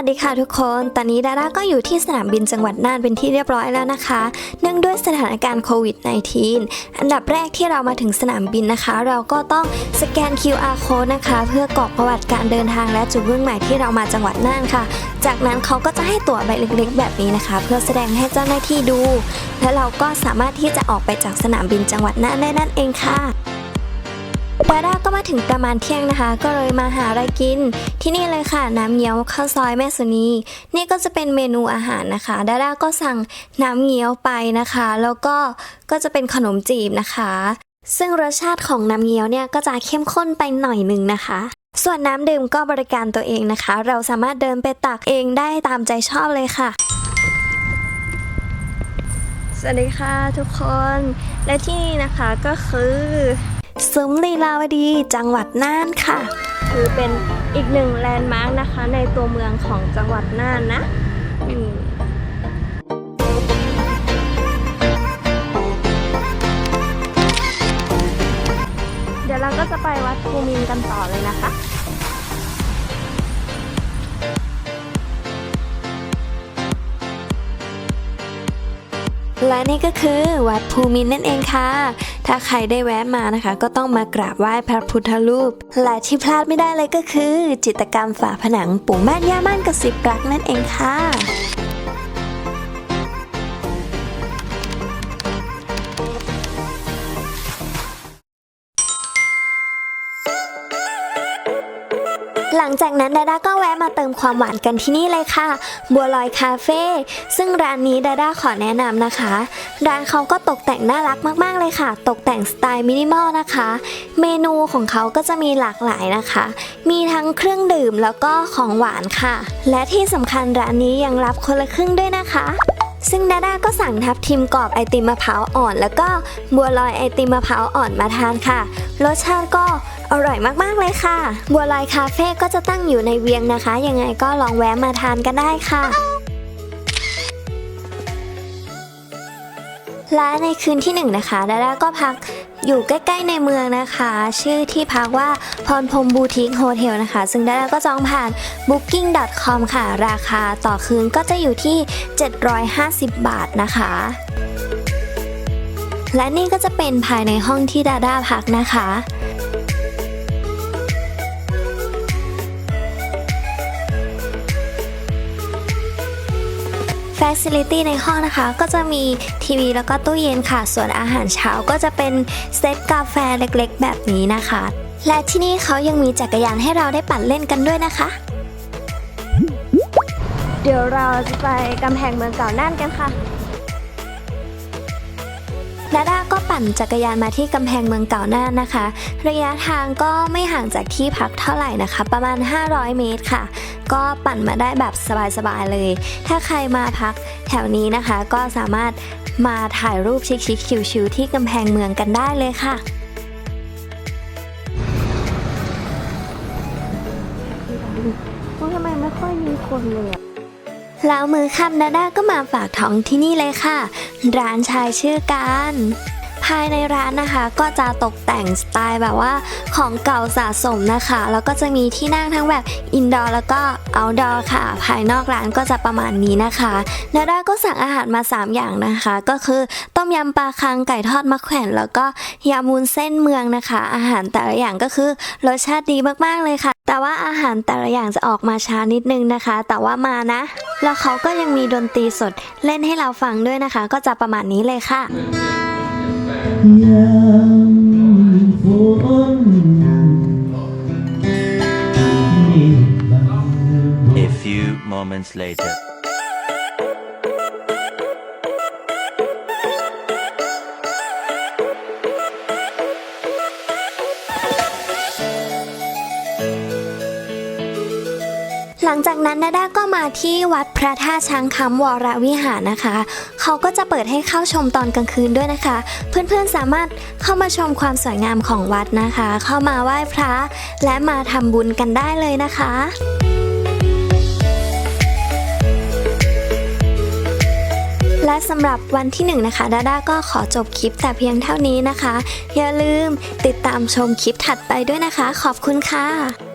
สวัสดีค่ะทุกคน ตอนนี้ดาด้าก็อยู่ที่สนามบินจังหวัดน่านเป็นที่เรียบร้อยแล้วนะคะ เนื่องด้วยสถานการณ์โควิด -19 อันดับแรกที่เรามาถึงสนามบินนะคะ เราก็ต้องสแกน QR code นะคะ เพื่อกรอกประวัติการเดินทางและจุดมุ่งหมายที่เรามาจังหวัดน่านค่ะ จากนั้นเขาก็จะให้ตั๋วใบเล็กๆ แบบนี้นะคะ เพื่อแสดงให้เจ้าหน้าที่ดู และเราก็สามารถที่จะออกไปจากสนามบินจังหวัดน่านได้นั่นเองค่ะ ดาด้าก็มาถึงประมาณเที่ยงนะคะ ก็เลยมาหาอะไรกิน ที่นี่เลยค่ะ น้ำเงี้ยวข้าวซอยแม่สุนี นี่ก็จะเป็นเมนูอาหารนะคะดาด้าก็สั่งน้ำเงี้ยวไปนะคะ แล้วก็ก็จะเป็นขนมจีบนะคะ ซึ่งรสชาติของน้ำเงี้ยวเนี่ยก็จะเข้มข้นไปหน่อยหนึ่งนะคะ ส่วนน้ำดื่มก็บริการตัวเองนะคะ เราสามารถเดินไปตักเองได้ตามใจชอบเลยค่ะสวัสดีค่ะทุกคน และที่นี่นะคะก็คือ ซุ้มลีลาวดีจังหวัดน่านค่ะ คือเป็นอีกหนึ่งแลนด์มาร์กนะคะ ในตัวเมืองของจังหวัดน่านนะเดี๋ยวเราก็จะไปวัดภูมินกันต่อเลยนะคะ และนี่ก็คือวัดภูมินนั่นเองค่ะ ถ้าใครได้แวะมานะคะ ก็ต้องมากราบไหว้พระพุทธรูป และที่พลาดไม่ได้เลยก็คือ จิตกรรมฝาผนังปู่ม่านย่าม่านกระสิบรักนั่นเองค่ะ หลังจากนั้นดาด้าก็แวะมาเติมความหวานกันที่นี่เลยค่ะ บัวลอยคาเฟ่ซึ่งร้านนี้ดาด้าขอแนะนำนะคะ ร้านเขาก็ตกแต่งน่ารักมากๆเลยค่ะ ตกแต่งสไตล์มินิมอลนะคะ เมนูของเขาก็จะมีหลากหลายนะคะ มีทั้งเครื่องดื่มแล้วก็ของหวานค่ะ และที่สำคัญร้านนี้ยังรับคนละครึ่งด้วยนะคะ ซึ่งดาดาก็สั่งทับทิมกรอบไอติมมะพร้าวอ่อน แล้วก็บัวลอยไอติมมะพร้าวอ่อนมาทานค่ะ รสชาติก็อร่อยมากๆเลยค่ะ บัวลอยคาเฟ่ก็จะตั้งอยู่ในเวียงนะคะ ยังไงก็ลองแวะมาทานกันได้ค่ะและในคืนที่หนึ่งนะคะดาดาก็พัก อยู่ใกล้ๆในเมืองนะคะ ชื่อที่พักว่าพรพรมบูทิคโฮเทลนะคะ ซึ่งด้าด้าก็จองผ่าน booking.com ค่ะ ราคาต่อคืนก็จะอยู่ที่ 750 บาทนะคะและนี่ก็จะเป็นภายในห้องที่ดาด้าพักนะคะ f a c i l i t y ในห้องนะคะ ก็จะมีทีวีแล้วก็ตู้เย็นค่ะ ส่วนอาหารเช้าก็จะเป็นเซตกาแฟเล็กๆ แบบนี้นะคะ และที่นี่เขายังมีจักรยานให้เราได้ปั่นเล่นกันด้วยนะคะ เดี๋ยวเราจะไปกำแพงเมืองเก่าน่านกันค่ะ ดาด้าก็ปั่นจักรยานมาที่กำแพงเมืองเก่าน่านนะคะ ระยะทางก็ไม่ห่างจากที่พักเท่าไหร่นะคะ ประมาณ 500 เมตรค่ะ ก็ปั่นมาได้แบบสบายๆเลย ถ้าใครมาพักแถวนี้นะคะ ก็สามารถมาถ่ายรูปชิคๆชิวๆที่กำแพงเมืองกันได้เลยค่ะทำไมไม่ค่อยมีคนเลย แล้วมือค่ำนาด้าก็มาฝากท้องที่นี่เลยค่ะ ร้านชายชื่อการภายในร้านนะคะก็จะตกแต่งสไตล์แบบว่าของเก่าสะสมนะคะ แล้วก็จะมีที่นั่งทั้งแบบอินดอร์แล้วก็เอาดอร์ค่ะ ภายนอกร้านก็จะประมาณนี้นะคะนาดาก็สั่งอาหารมา 3 อย่างนะคะ ก็คือต้มยำปลาคังไก่ทอดมะแขวนแล้วก็ยำมูนเส้นเมืองนะคะ อาหารแต่ละอย่างก็คือรสชาติดีมากๆเลยค่ะ แต่ว่าอาหารแต่ละอย่างจะออกมาช้านิดนึงนะคะ แต่ว่ามานะ แล้วเขาก็ยังมีดนตรีสดเล่นให้เราฟังด้วยนะคะ ก็จะประมาณนี้เลยค่ะยามฝนมีบาง A few moments later. หลังจากนั้นนาด้าก็มาที่วัดพระธาตุช้างคำวรวิหารนะคะ เขาก็จะเปิดให้เข้าชมตอนกลางคืนด้วยนะคะ เพื่อนๆสามารถเข้ามาชมความสวยงามของวัดนะคะ เข้ามาไหว้พระและมาทำบุญกันได้เลยนะคะและสำหรับวันที่หนึ่งนะคะดาด้าก็ขอจบคลิปแต่เพียงเท่านี้นะคะ อย่าลืมติดตามชมคลิปถัดไปด้วยนะคะ ขอบคุณค่ะ